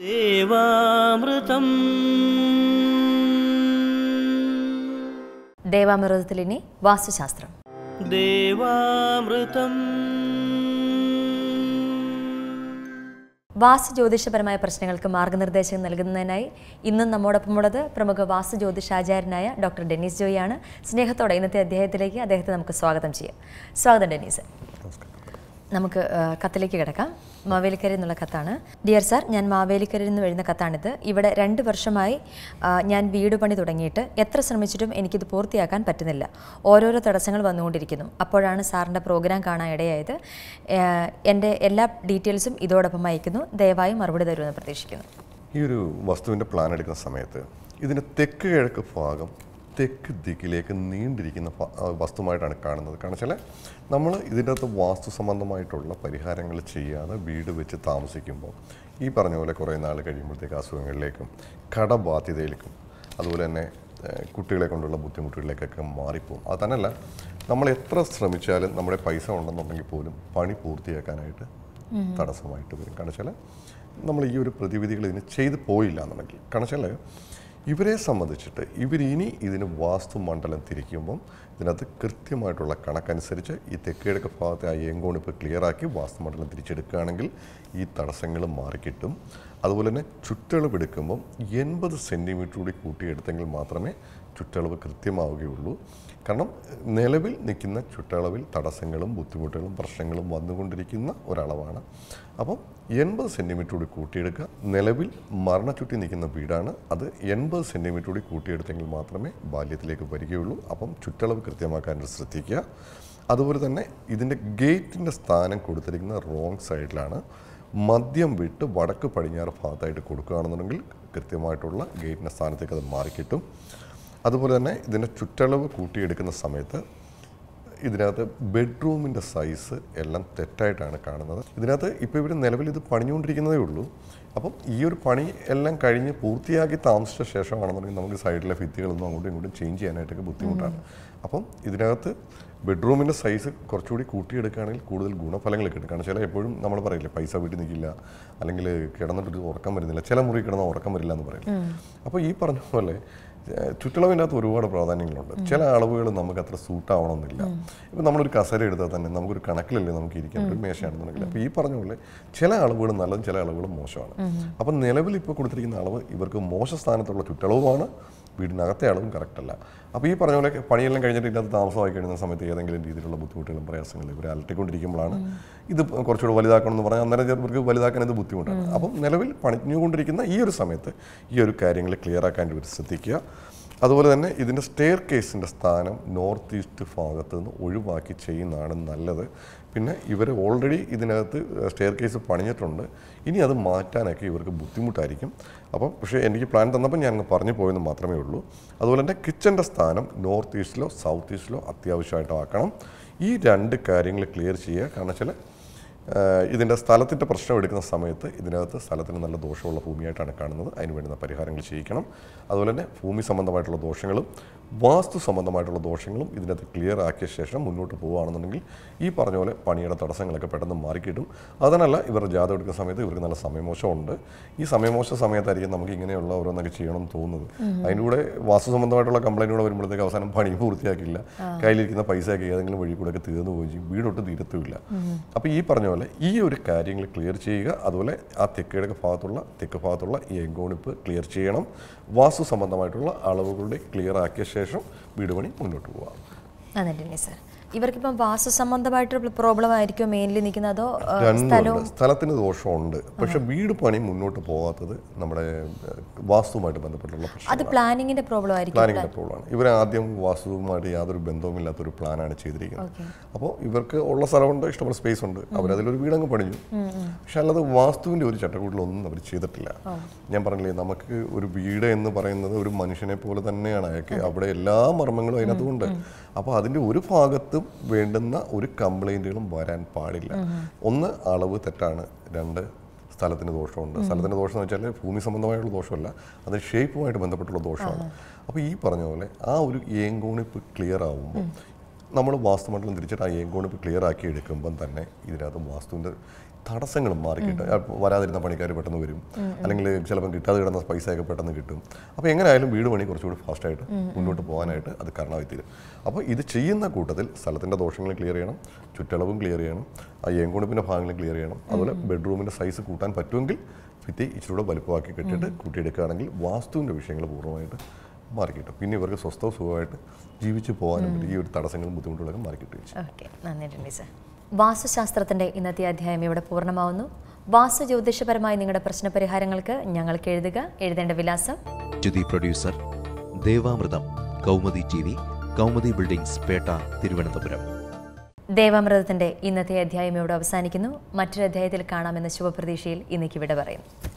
ദേവാമൃതം. ദേവാമൃതത്തിൽ ഇനി വാസ്തുശാസ്ത്രം. ദേവാമൃതം. വാസ്തു ജ്യോതിഷപരമായ പ്രശ്നങ്ങൾക്ക് മാർഗനിർദ്ദേശം നൽകുന്നതിനായി ഇന്നും നമ്മോടൊപ്പമുള്ളത് പ്രമുഖ വാസ്തു ജ്യോതിഷാചാര്യനായ ഡോക്ടർ ഡെന്നീസ് ജോയിയാണ്. സ്നേഹത്തോടെ ഇന്നത്തെ അദ്ദേഹത്തിലേക്ക് അദ്ദേഹത്തെ നമുക്ക് സ്വാഗതം ചെയ്യാം. സ്വാഗതം ഡെന്നീസ്. നമുക്ക് കത്തിലേക്ക് കിടക്കാം. മാവേലിക്കരയിൽ നിന്നുള്ള കത്താണ്. ഡിയർ സാർ ഞാൻ മാവേലിക്കരയിൽ നിന്ന് വരുന്ന കത്താണിത്. ഇവിടെ രണ്ട് വർഷമായി ഞാൻ വീട് പണി തുടങ്ങിയിട്ട് എത്ര ശ്രമിച്ചിട്ടും എനിക്കിത് പൂർത്തിയാക്കാൻ പറ്റുന്നില്ല. ഓരോരോ തടസ്സങ്ങൾ വന്നുകൊണ്ടിരിക്കുന്നു. അപ്പോഴാണ് സാറിന്റെ പ്രോഗ്രാം കാണാൻ ഇടയായത്. എന്റെ എല്ലാ ഡീറ്റെയിൽസും ഇതോടൊപ്പം അയക്കുന്നു. ദയവായി മറുപടി തരുമെന്ന് പ്രതീക്ഷിക്കുന്നു. ഈ ഒരു വസ്തുവിന്റെ പ്ലാൻ എടുക്കുന്ന സമയത്ത് ഇതിന്റെ തെക്ക് കിഴക്ക് ഭാഗം തെക്ക് ദിക്കിലേക്ക് നീണ്ടിരിക്കുന്ന വസ്തുമായിട്ടാണ് കാണുന്നത്. കാരണം വെച്ചാൽ നമ്മൾ ഇതിന്റെ അകത്ത് വാസ്തു സംബന്ധമായിട്ടുള്ള പരിഹാരങ്ങൾ ചെയ്യാതെ വീട് വെച്ച് താമസിക്കുമ്പോൾ ഈ പറഞ്ഞ പോലെ കുറേ നാൾ കഴിയുമ്പോഴത്തേക്ക് അസുഖങ്ങളിലേക്കും കടബാധ്യതയിലേക്കും അതുപോലെ തന്നെ കുട്ടികളെ കൊണ്ടുള്ള ബുദ്ധിമുട്ടുകളിലേക്കൊക്കെ മാറിപ്പോകും അത് തന്നെയല്ല നമ്മൾ എത്ര ശ്രമിച്ചാലും നമ്മുടെ പൈസ ഉണ്ടെന്നുണ്ടെങ്കിൽ പോലും പണി പൂർത്തിയാക്കാനായിട്ട് തടസ്സമായിട്ട് വരും. കാരണം വെച്ചാൽ നമ്മൾ ഈ ഒരു പ്രതിവിധികൾ ഇതിന് ചെയ്തു പോയില്ല എന്നുണ്ടെങ്കിൽ. കാരണം വെച്ചാൽ ഇവരെ സംബന്ധിച്ചിട്ട് ഇവരിനി ഇതിന് വാസ്തു മണ്ഡലം തിരിക്കുമ്പം ഇതിനകത്ത് കൃത്യമായിട്ടുള്ള കണക്കനുസരിച്ച് ഈ തെക്കേടക്ക് ഭാഗത്തെ ആ ഏങ്കോണിപ്പ് ക്ലിയറാക്കി വാസ്തുമണ്ഡലം തിരിച്ചെടുക്കുകയാണെങ്കിൽ ഈ തടസ്സങ്ങൾ മാറിക്കിട്ടും. അതുപോലെ തന്നെ ചുറ്റളവ് എടുക്കുമ്പം എൺപത് സെന്റിമീറ്റർ കൂടി കൂട്ടിയെടുത്തെങ്കിൽ മാത്രമേ ചുറ്റളവ് കൃത്യമാവുകയുള്ളൂ. കാരണം നിലവിൽ നിൽക്കുന്ന ചുറ്റളവിൽ തടസ്സങ്ങളും ബുദ്ധിമുട്ടുകളും പ്രശ്നങ്ങളും വന്നുകൊണ്ടിരിക്കുന്ന ഒരളവാണ്. അപ്പം എൺപത് സെന്റിമീറ്റർ കൂടി കൂട്ടിയെടുക്കുക. നിലവിൽ മരണച്ചുറ്റി നിൽക്കുന്ന വീടാണ്. അത് എൺപത് സെന്റിമീറ്റർ കൂടി കൂട്ടിയെടുത്തെങ്കിൽ മാത്രമേ ബാല്യത്തിലേക്ക് വരികയുള്ളൂ. അപ്പം ചുറ്റളവ് കൃത്യമാക്കാനായിട്ട് ശ്രദ്ധിക്കുക. അതുപോലെ തന്നെ ഇതിന്റെ ഗേറ്റിന്റെ സ്ഥാനം കൊടുത്തിരിക്കുന്ന റോങ് സൈഡിലാണ്. മദ്യം വിട്ട് വടക്ക് പടിഞ്ഞാറ് ഭാഗത്തായിട്ട് കൊടുക്കുകയാണെന്നുണ്ടെങ്കിൽ കൃത്യമായിട്ടുള്ള ഗേറ്റിന്റെ സ്ഥാനത്തേക്ക് അത് മാറിക്കിട്ടും. അതുപോലെ തന്നെ ഇതിന്റെ ചുറ്റളവ് കൂട്ടിയെടുക്കുന്ന സമയത്ത് ഇതിനകത്ത് ബെഡ്റൂമിന്റെ സൈസ് എല്ലാം തെറ്റായിട്ടാണ് കാണുന്നത്. ഇതിനകത്ത് ഇപ്പോൾ ഇവർ നിലവിൽ ഇത് പണിഞ്ഞുകൊണ്ടിരിക്കുന്നതേ ഉള്ളൂ. അപ്പം ഈ ഒരു പണി എല്ലാം കഴിഞ്ഞ് പൂർത്തിയാക്കി താമസിച്ച ശേഷമാണെന്നുണ്ടെങ്കിൽ നമുക്ക് സൈഡിലെ ഭിത്തികളൊന്നും അങ്ങോട്ടും ഇങ്ങോട്ടും ചേഞ്ച് ചെയ്യാനായിട്ടൊക്കെ ബുദ്ധിമുട്ടാണ്. അപ്പം ഇതിനകത്ത് ബെഡ്റൂമിന്റെ സൈസ് കുറച്ചുകൂടി കൂട്ടിയെടുക്കുകയാണെങ്കിൽ കൂടുതൽ ഗുണഫലങ്ങൾ കിട്ടും. കാരണം ചില എപ്പോഴും നമ്മൾ പറയില്ലേ പൈസ വീട്ടിൽ നിൽക്കില്ല അല്ലെങ്കിൽ കിടന്നിട്ടൊരു ഉറക്കം വരുന്നില്ല ചില മുറി കിടന്ന ഉറക്കം വരില്ല എന്ന് പറയില്ല. അപ്പോൾ ഈ പറഞ്ഞ പോലെ ചുറ്റളവിനകത്ത് ഒരുപാട് പ്രാധാന്യങ്ങളുണ്ട്. ചില അളവുകൾ നമുക്ക് അത്ര സൂട്ട് ആവണമെന്നില്ല ഇപ്പം നമ്മളൊരു കസര എടുത്താൽ തന്നെ നമുക്കൊരു കണക്കിലല്ലേ നമുക്ക് ഇരിക്കാൻ ഒരു മേശയാണെന്നുണ്ടെങ്കിൽ. അപ്പോൾ ഈ പറഞ്ഞ പോലെ ചില അളവുകൾ നല്ലതും ചില അളവുകൾ മോശമാണ്. അപ്പം നിലവിൽ ഇപ്പോൾ കൊടുത്തിരിക്കുന്ന അളവ് ഇവർക്ക് മോശ സ്ഥാനത്തുള്ള ചുറ്റളവുമാണ്. വീടിനകത്തെ അളവും കറക്റ്റ് അല്ല. അപ്പോൾ ഈ പറഞ്ഞ പോലെ പണിയെല്ലാം കഴിഞ്ഞിട്ട് ഇതിനകത്ത് താമസമായി കഴിയുന്ന സമയത്ത് ഏതെങ്കിലും രീതിയിലുള്ള ബുദ്ധിമുട്ടുകളും പ്രയാസങ്ങളും ഇവർ അലട്ടിക്കൊണ്ടിരിക്കുമ്പോഴാണ് ഇത് കുറച്ചുകൂടി വലുതാക്കണം എന്ന് പറഞ്ഞാൽ അന്നേരം ഇവർക്ക് വലുതാക്കാൻ ഇത് ബുദ്ധിമുട്ടാണ്. അപ്പം നിലവിൽ പണിഞ്ഞുകൊണ്ടിരിക്കുന്ന ഈ ഒരു സമയത്ത് ഈ ഒരു കാര്യങ്ങൾ ക്ലിയർ ആക്കാൻ ഇവർ ശ്രദ്ധിക്കുക. അതുപോലെ തന്നെ ഇതിന്റെ സ്റ്റെയർ കേസിന്റെ സ്ഥാനം നോർത്ത് ഈസ്റ്റ് ഭാഗത്ത് നിന്ന് ഒഴിവാക്കി ചെയ്യുന്നതാണ് നല്ലത്. പിന്നെ ഇവർ ഓൾറെഡി ഇതിനകത്ത് സ്റ്റെയർ കേസ് പണിഞ്ഞിട്ടുണ്ട്. ഇനി അത് മാറ്റാനൊക്കെ ഇവർക്ക് ബുദ്ധിമുട്ടായിരിക്കും. അപ്പം പക്ഷേ എനിക്ക് പ്ലാൻ തന്നപ്പോൾ ഞാൻ പറഞ്ഞു പോയെന്ന് മാത്രമേ ഉള്ളൂ. അതുപോലെ തന്നെ കിച്ചന്റെ സ്ഥാനം നോർത്ത് ഈസ്റ്റിലോ സൗത്ത് ഈസ്റ്റിലോ അത്യാവശ്യമായിട്ട് ആക്കണം ഈ രണ്ട് കാര്യങ്ങൾ ക്ലിയർ ചെയ്യുക. കാരണം വെച്ചാൽ ഇതിന്റെ സ്ഥലത്തിന്റെ പ്രശ്നം എടുക്കുന്ന സമയത്ത് ഇതിനകത്ത് സ്ഥലത്തിന് നല്ല ദോഷമുള്ള ഭൂമിയായിട്ടാണ് കാണുന്നത്. അതിന് വേണ്ടുന്ന പരിഹാരങ്ങൾ ചെയ്യിക്കണം. അതുപോലെ തന്നെ ഭൂമി സംബന്ധമായിട്ടുള്ള ദോഷങ്ങളും വാസ്തു സംബന്ധമായിട്ടുള്ള ദോഷങ്ങളും ഇതിനകത്ത് ക്ലിയർ ആക്കിയ ശേഷം മുന്നോട്ട് പോവുകയാണെന്നുണ്ടെങ്കിൽ ഈ പറഞ്ഞ പോലെ പണിയുടെ തടസ്സങ്ങളൊക്കെ പെട്ടെന്ന് മാറിക്കിട്ടും. അതിനല്ല ഇവരുടെ ജാതം എടുക്കുന്ന സമയത്ത് ഇവർക്ക് നല്ല സമയമോശമുണ്ട്. ഈ സമയമോശ സമയത്തായിരിക്കും നമുക്ക് ഇങ്ങനെയുള്ള ഓരോന്നൊക്കെ ചെയ്യണം എന്ന് തോന്നുന്നത് അതിന്റെ കൂടെ വാസ്തു സംബന്ധമായിട്ടുള്ള കംപ്ലൈന്റ് കൂടെ വരുമ്പോഴത്തേക്ക് അവസാനം പണി പൂർത്തിയാക്കില്ല. കയ്യിലിരിക്കുന്ന പൈസയൊക്കെ ഏതെങ്കിലും വഴി കൂടെയൊക്കെ തീർന്നു പോയി. വീടൊട്ട് തീരത്തുമില്ല. അപ്പോൾ ഈ പറഞ്ഞ പോലെ ഈ ഒരു കാര്യങ്ങൾ ക്ലിയർ ചെയ്യുക. അതുപോലെ ആ തെക്കിഴക്ക് ഭാഗത്തുള്ള തെക്ക് ഭാഗത്തുള്ള ഈ എങ്കോണിപ്പ് ക്ലിയർ ചെയ്യണം. വാസ്തു സംബന്ധമായിട്ടുള്ള അളവുകളുടെ ക്ലിയർ ആക്കിയ ശേഷം വീട് പണി മുന്നോട്ട് പോകാം അതെ സാർ ഇവർക്കിപ്പം വാസ്തു സംബന്ധമായിട്ടൊരു പ്രോബ്ലം ആയിരിക്കും മെയിൻലി നിൽക്കുന്നത്? അതോ സ്ഥലവും സ്ഥലത്തിന് ദോഷമുണ്ട്. പക്ഷെ വീട് പണി മുന്നോട്ട് പോകാത്തത് നമ്മുടെ വാസ്തുവുമായിട്ട് ബന്ധപ്പെട്ടുള്ള അത് പ്ലാനിങ്ങിന്റെ പ്രോബ്ലം ആയിരിക്കും പ്ലാനിങ്ങിന്റെ പ്രോബ്ലമാണ് ഇവർ ആദ്യം വാസ്തുവുമായിട്ട് യാതൊരു ബന്ധവുമില്ലാത്തൊരു പ്ലാനാണ് ചെയ്തിരിക്കുന്നത്. അപ്പോൾ ഇവർക്ക് ഉള്ള സ്ഥലമുണ്ട് ഇഷ്ടംപോലെ സ്പേസ് ഉണ്ട്. അവരതിലൊരു വീടങ്ങ് പണിഞ്ഞു. പക്ഷെ അല്ലാതെ വാസ്തുവിന്റെ ഒരു ചട്ടക്കൂട്ടിലൊന്നും അവർ ചെയ്തിട്ടില്ല. ഞാൻ പറഞ്ഞില്ലേ നമുക്ക് ഒരു വീട് എന്ന് പറയുന്നത് ഒരു മനുഷ്യനെ പോലെ തന്നെയാണ് അയാൾക്ക്. അവിടെ എല്ലാ മർമ്മങ്ങളും അതിനകത്തുണ്ട്. അപ്പോൾ അതിന്റെ ഒരു ഭാഗത്തും വേണ്ടുന്ന ഒരു കംപ്ലൈന്റുകളും വരാൻ പാടില്ല. ഒന്ന് അളവ് തെറ്റാണ്. രണ്ട് സ്ഥലത്തിന് ദോഷമുണ്ട്. സ്ഥലത്തിന് ദോഷം എന്ന് വെച്ചാൽ ഭൂമി സംബന്ധമായുള്ള ദോഷമല്ല. അത് ഷേപ്പുമായിട്ട് ബന്ധപ്പെട്ടുള്ള ദോഷമാണ്. അപ്പോൾ ഈ പറഞ്ഞ പോലെ ആ ഒരു ഏങ്കോണിപ്പ് ക്ലിയർ ആവുമ്പോൾ നമ്മൾ വാസ്തുമണ്ഡലം തിരിച്ചിട്ട് ആ ഏങ്കോണിപ്പ് ക്ലിയർ ആക്കി എടുക്കുമ്പം തന്നെ ഇതിനകത്ത് വാസ്തുവിന്റെ തടസ്സങ്ങളും മാറിക്കിട്ടും വരാതിരുന്ന പണിക്കാർ പെട്ടെന്ന് വരും. അല്ലെങ്കിൽ ചിലപ്പം കിട്ടാതെ കിടന്ന പൈസയൊക്കെ പെട്ടെന്ന് കിട്ടും. അപ്പോൾ എങ്ങനെയായാലും വീട് പണി കുറച്ചുകൂടി ഫാസ്റ്റായിട്ട് മുന്നോട്ട് പോകാനായിട്ട് അത് കാരണമായി തീരും അപ്പോൾ ഇത് ചെയ്യുന്ന കൂട്ടത്തിൽ സ്ഥലത്തിന്റെ ദോഷങ്ങൾ ക്ലിയർ ചെയ്യണം ചുറ്റളവും ക്ലിയർ ചെയ്യണം ആ ഏങ്കുണിപ്പിന്റെ ഭാഗങ്ങൾ ക്ലിയർ ചെയ്യണം. അതുപോലെ ബെഡ്റൂമിന്റെ സൈസ് കൂട്ടാൻ പറ്റുമെങ്കിൽ ഭിത്തി ഇച്ചിരി കൂടെ വലുപ്പമാക്കി കെട്ടിയിട്ട് കൂട്ടിയെടുക്കുകയാണെങ്കിൽ വാസ്തുവിന്റെ വിഷയങ്ങൾ പൂർണമായിട്ട് മാറിക്കിട്ടും. പിന്നെ ഇവർക്ക് സ്വസ്ഥവും സുഖമായിട്ട് ജീവിച്ചു പോകാനും ഈ ഒരു തടസ്സങ്ങളും ബുദ്ധിമുട്ടുകളൊക്കെ മാറിക്കിട്ടുകയും ചെയ്യും ഓക്കെ നന്ദി ഡെന്നീസ് വാസ്തുശാസ്ത്രത്തിന്റെ ഇന്നത്തെ അധ്യായം ഇവിടെ പൂർണമാവുന്നു. വാസ്തു ജ്യോതിഷപരമായ നിങ്ങളുടെ പ്രശ്ന പരിഹാരങ്ങൾക്ക് ഞങ്ങൾക്ക് എഴുതുക. എഴുതേണ്ട വിലാസം. Jyothi producer Devamritham Kaumudi T V Kaumudi buildings Pettah Thiruvananthapuram. ദേവാമൃതത്തിന്റെ ഇന്നത്തെ അധ്യായം ഇവിടെ അവസാനിക്കുന്നു. മറ്റൊരു അധ്യായത്തിൽ കാണാമെന്ന ശുഭപ്രതീക്ഷയിൽ ഇന്നേക്ക് ഇവിടെ പറയുന്നു.